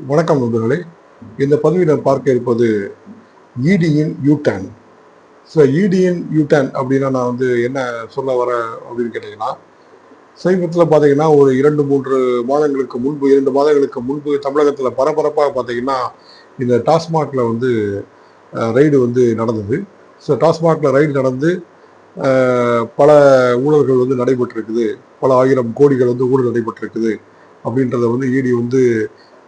வணக்கம் நண்பர்களே. இந்த பதவி நான் பார்க்க இருப்பது இடியின் யூட்டேன் ஸோ இடியின் யூட்டேன் அப்படின்னா நான் வந்து என்ன சொல்ல வர அப்படின்னு கேட்டிங்கன்னா சமீபத்தில் பார்த்தீங்கன்னா ஒரு இரண்டு மூன்று மாதங்களுக்கு முன்பு இரண்டு மாதங்களுக்கு முன்பு தமிழகத்தில் பரபரப்பாக பார்த்தீங்கன்னா இந்த டாஸ்மாகில் வந்து ரைடு வந்து நடந்தது. ஸோ டாஸ்மாகில் ரைடு நடந்து பல ஊழல்கள் வந்து நடைபெற்றிருக்குது. பல ஆயிரம் கோடிகள் வந்து ஊழல் நடைபெற்றிருக்குது. அப்படின்றத வந்து இடி வந்து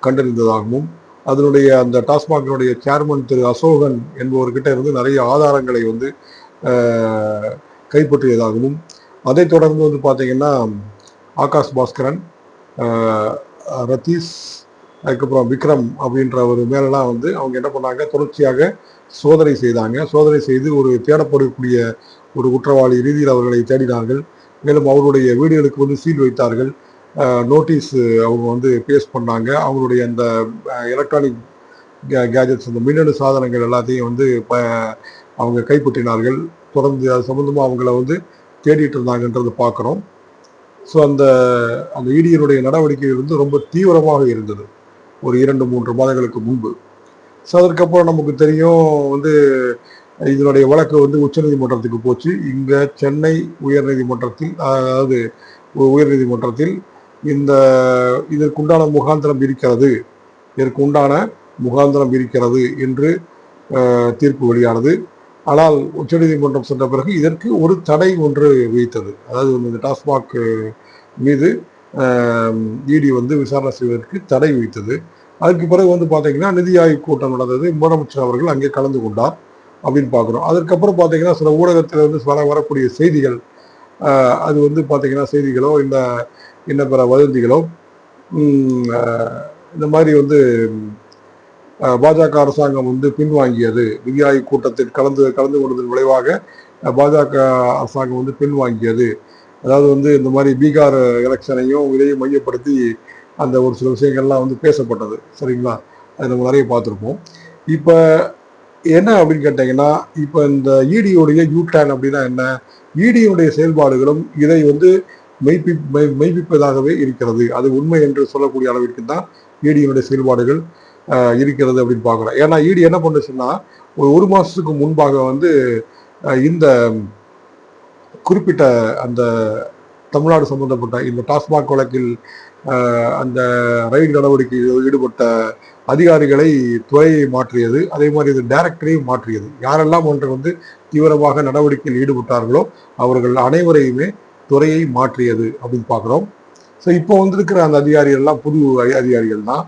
கண்டறிந்ததாகவும் அதனுடைய அந்த டாஸ்மாகினுடைய சேர்மன் திரு அசோகன் என்பவர்கிட்ட இருந்து நிறைய ஆதாரங்களை வந்து கைப்பற்றியதாகவும் அதைத் தொடர்ந்து வந்து பார்த்தீங்கன்னா ஆகாஷ் பாஸ்கரன் ரதீஷ் அதுக்கப்புறம் விக்ரம் அப்படின்ற ஒரு மேலெல்லாம் வந்து அவங்க என்ன பண்ணாங்க தொடர்ச்சியாக சோதனை செய்தாங்க. சோதனை செய்து ஒரு தேடப்படக்கூடிய ஒரு குற்றவாளி ரீதியில் அவர்களை தேடினார்கள். மேலும் அவருடைய வீடுகளுக்கு வந்து சீல் வைத்தார்கள். நோட்டீஸ் அவங்க வந்து பேஸ் பண்ணாங்க. அவங்களுடைய அந்த எலக்ட்ரானிக் கேஜெட்ஸ் அந்த மின்னணு சாதனங்கள் எல்லாத்தையும் வந்து ப அவங்க கைப்பற்றினார்கள். தொடர்ந்து அது சம்மந்தமாக அவங்கள வந்து தேடிட்டு இருந்தாங்கன்றத பார்க்குறோம் ஸோ அந்த அந்த இடியனுடைய நடவடிக்கை வந்து ரொம்ப தீவிரமாக இருந்தது. ஒரு இரண்டு மூன்று மாதங்களுக்கு முன்பு. ஸோ அதற்கப்புறம் நமக்கு தெரியும் வந்து இதனுடைய வழக்கு வந்து உச்சநீதிமன்றத்துக்கு போச்சு. இங்கே சென்னை உயர்நீதிமன்றத்தில் அதாவது உயர்நீதிமன்றத்தில் இந்த இதற்குண்டான முகாந்திரம் இருக்கிறது இதற்கு உண்டான முகாந்திரம் இருக்கிறது என்று தீர்ப்பு வெளியானது. ஆனால் உச்சநீதிமன்றம் சென்ற பிறகு இதற்கு ஒரு தடை ஒன்று விதித்தது. அதாவது இந்த டாஸ்மாக் மீது இடி வந்து விசாரணை செய்வதற்கு தடை விதித்தது. அதுக்கு பிறகு வந்து பார்த்தீங்கன்னா நிதி ஆய்வு கூட்டம் நடந்தது. முதலமைச்சர் அவர்கள் அங்கே கலந்து கொண்டார் அப்படின்னு பார்க்குறோம் அதுக்கப்புறம் பார்த்தீங்கன்னா சில ஊடகத்தில் வந்து வர வரக்கூடிய செய்திகள் அது வந்து பார்த்தீங்கன்னா செய்திகளோ இல்லை இன்ன பிற வதந்திகளும் இந்த மாதிரி வந்து பாஜக அரசாங்கம் வந்து பின்வாங்கியது. நிதி கூட்டத்தில் கலந்து கலந்து கொண்டதன் விளைவாக பாஜக அரசாங்கம் வந்து பின்வாங்கியது. அதாவது வந்து இந்த மாதிரி பீகார் எலெக்ஷனையும் இதையும் மையப்படுத்தி அந்த ஒரு சில விஷயங்கள்லாம் வந்து பேசப்பட்டது. சரிங்களா? அது நம்ம நிறைய பார்த்துருப்போம். இப்போ என்ன அப்படின்னு கேட்டிங்கன்னா இப்போ இந்த இடியுடைய யூட்டேன் அப்படின்னா என்ன? இடியுடைய செயல்பாடுகளும் இதை வந்து மெய்ப்பி மெய் மெய்ப்பிப்பதாகவே இருக்கிறது. அது உண்மை என்று சொல்லக்கூடிய அளவிற்கு தான் ஈடியினுடைய செயல்பாடுகள் இருக்கிறது அப்படின்னு பார்க்குறோம். ஏன்னா ஈடி என்ன பண்ணுச்சுன்னா ஒரு ஒரு மாதத்துக்கு முன்பாக வந்து இந்த குறிப்பிட்ட அந்த தமிழ்நாடு சம்பந்தப்பட்ட இந்த டாஸ்மாக் வழக்கில் அந்த ரைடு நடவடிக்கையில் ஈடுபட்ட அதிகாரிகளை துறையை மாற்றியது. அதே மாதிரி இது டைரக்டரையும் மாற்றியது. யாரெல்லாம் ஒன்று வந்து தீவிரமாக நடவடிக்கையில் ஈடுபட்டார்களோ அவர்கள் அனைவரையுமே துறையை மாற்றியது அப்படின்னு பார்க்குறோம். ஸோ இப்போ வந்திருக்கிற அந்த அதிகாரிகள்லாம் புது அதிகாரிகள் தான்